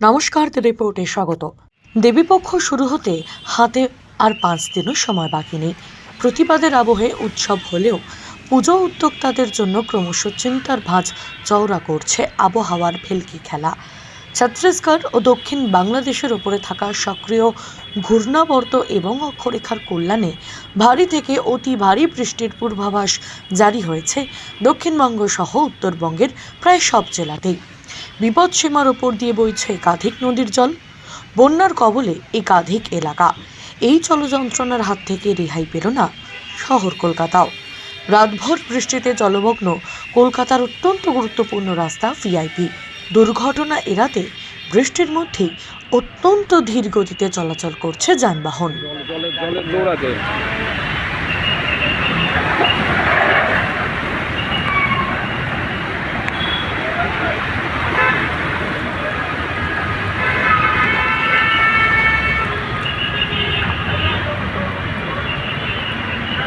নমস্কার রিপোর্টে স্বাগত। দেবীপক্ষ শুরু হতে হাতে আর পাঁচ দিনও সময় বাকি নেই। প্রতিবাদের আবহে উৎসব হলেও পুজো উদ্যোক্তাদের জন্য ক্রমশ চিন্তার ভাঁজ চওড়া করছে আবহাওয়ার ভেলকি খেলা। ছত্তিশগড় ও দক্ষিণ বাংলাদেশের ওপরে থাকা সক্রিয় ঘূর্ণাবর্ত এবং অক্ষরেখার কল্যাণে ভারী থেকে অতি ভারী বৃষ্টির পূর্বাভাস জারি হয়েছে দক্ষিণবঙ্গ সহ উত্তরবঙ্গের প্রায় সব জেলাতেই। বিপদসীমার ওপর দিয়ে বইছে একাধিক নদীর জল। বন্যার কবলে একাধিক এলাকা। এই জলযন্ত্রণার হাত থেকে রেহাই পেল না শহর কলকাতাও। রাতভর বৃষ্টিতে জলমগ্ন কলকাতার অত্যন্ত গুরুত্বপূর্ণ রাস্তা ভিআইপি। দুর্ঘটনা এড়াতে বৃষ্টির মধ্যেই অত্যন্ত ধীর গতিতে চলাচল করছে যানবাহন।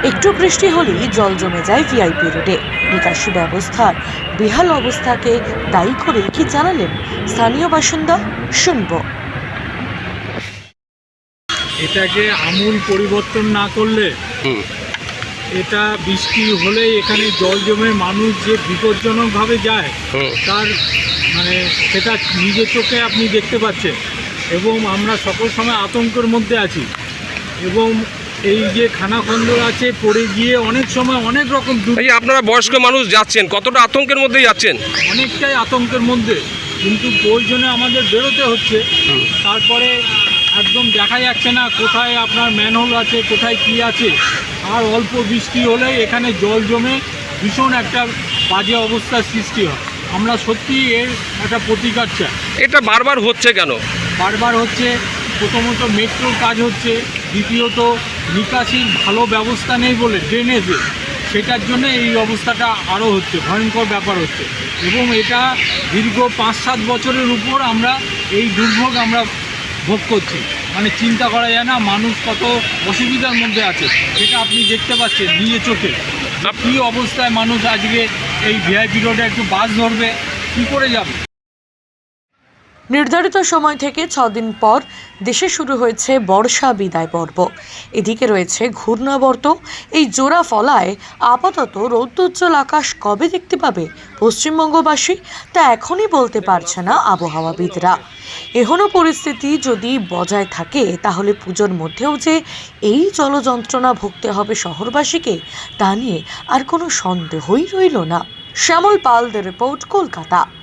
একটু বৃষ্টি হলেই জল জমে যায় ভিআইপি রোডে। নিকাশি ব্যবস্থার বেহাল অবস্থাকে দায়ী করে কি জানালেন স্থানীয় বাসিন্দা শুনব। এটাকে আমূল পরিবর্তন না করলে এটা বৃষ্টি হলেই এখানে জল জমে মানুষ যে বিপজ্জনকভাবে যায় তার মানে সেটা নিজের চোখে আপনি দেখতে পাচ্ছেন। এবং আমরা সকল সময় আতঙ্কের মধ্যে আছি। এবং এই যে খানাখন্দর আছে পড়ে গিয়ে অনেক সময় অনেক রকম এই আপনারা বয়স্ক মানুষ যাচ্ছেন কতটা আতঙ্কের মধ্যে যাচ্ছেন? অনেকটাই আতঙ্কের মধ্যে কিন্তু প্রয়োজনে আমাদের বেরোতে হচ্ছে। তারপরে একদম দেখা যাচ্ছে না কোথায় আপনার ম্যানহোল আছে কোথায় কি আছে। আর অল্প বৃষ্টি হলে এখানে জল জমে ভীষণ একটা বাজে অবস্থার সৃষ্টি হয়। আমরা সত্যি এর একটা প্রতিকার চাই। এটা বারবার হচ্ছে কেন? বারবার হচ্ছে প্রথমত মেট্রোর কাজ হচ্ছে, দ্বিতীয়ত নিকাশির ভালো ব্যবস্থা নেই বলে ড্রেনেজে, সেটার জন্য এই অবস্থাটা আরও হচ্ছে, ভয়ঙ্কর ব্যাপার হচ্ছে। এবং এটা দীর্ঘ পাঁচ সাত বছরের উপর আমরা এই দুর্ভোগ আমরা ভোগ করছি। মানে চিন্তা করা যায় না, মানুষ কত অসুবিধার মধ্যে আছে, সেটা আপনি দেখতে পাচ্ছেন নিজে চোখে। কী অবস্থায় মানুষ আজকে এই ভিআইপি রোডে একটু বাস ধরবে, কী করে যাবে? নির্ধারিত সময় থেকে ছদিন পর দেশে শুরু হয়েছে বর্ষা বিদায় পর্ব। এদিকে রয়েছে ঘূর্ণাবর্ত। এই জোড়া ফলায় আপাতত রৌদ্রোজ্জ্বল আকাশ কবে দেখতে পাবে পশ্চিমবঙ্গবাসী তা এখনই বলতে পারছে না আবহাওয়াবিদরা। এখনও পরিস্থিতি যদি বজায় থাকে, তাহলে পুজোর মধ্যেও যে এই জলযন্ত্রণা ভুগতে হবে শহরবাসীকে, তা নিয়ে আর কোনো সন্দেহই রইল না। শ্যামল পালদের রিপোর্ট, কলকাতা।